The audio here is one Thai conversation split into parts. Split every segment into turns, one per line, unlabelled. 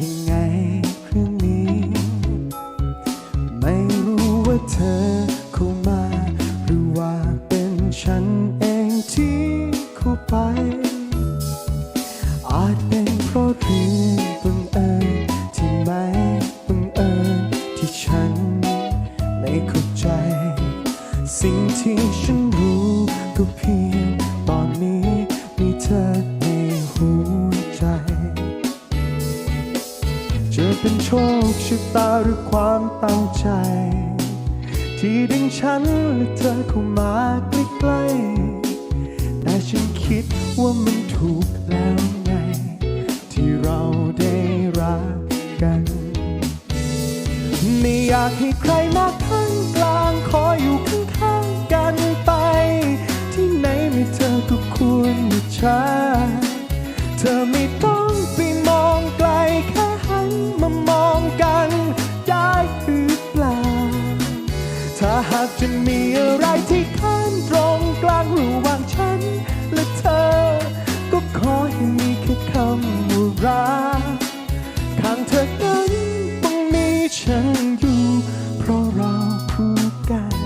ยังไงเรื่งนี้ ไม่รู้ว่าเธอเข้ามา หรือว่าเป็นฉันเองที่เข้าไป อาจเป็นเพราะเรื่องบังเอิญที่ไม่บังเอิญที่ฉันไม่เข้าใจ สิ่งที่ฉันรู้ก็เพียง จะเป็นโชคชะตาหรือความตั้งใจ ที่ดึงฉันและเธอเข้ามาใกล้ๆแต่ฉันคิดว่ามันถูกแล้วไง ที่เราได้รักกัน ไม่อยากให้ใครมาข้างกลางขออยู่ข้างๆกันไป ที่ไหนมีเธอก็ควรมีฉันากจะมีอะไรที่ขั้นตรงกลางระหว่างฉัน และเธอ ก็ขอให้มีแค่คำว่ารักข้างเธอนั้นต้องมีฉันอยู่ เพราะเราคู่กัน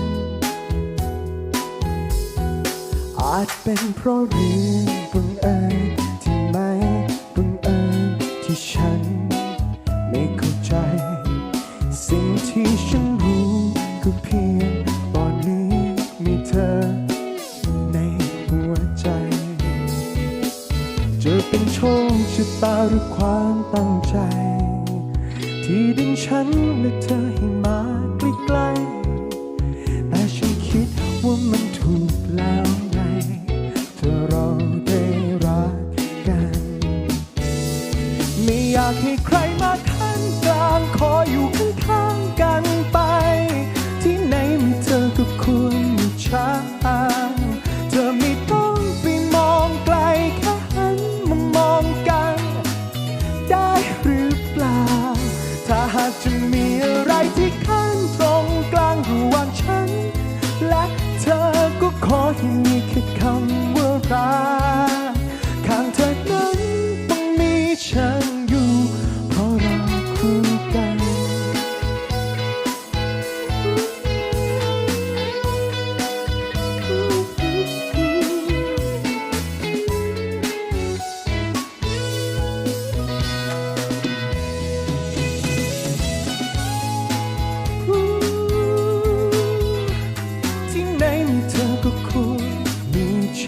อาจเป็นเพราะเรื่องบังเอิญที่ไม่บังเอิญที่ฉัน ชะตาหรือความตั้งใจ ที่ดึงฉันและเธอให้มาใกล้ๆแต่ฉันคิดว่ามันถูกแล้วไง เธอเราได้รักกัน ไม่อยากให้ใครมาข้างกลางขออยู่ ก็ขอใ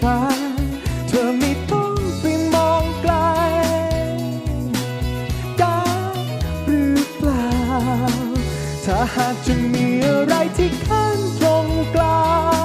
ฉัน เธอไม่ต้องไปมองไกลได้หรือเปล่า ถ้าหากจะมีอะไรที่ขั้นตรงกลาง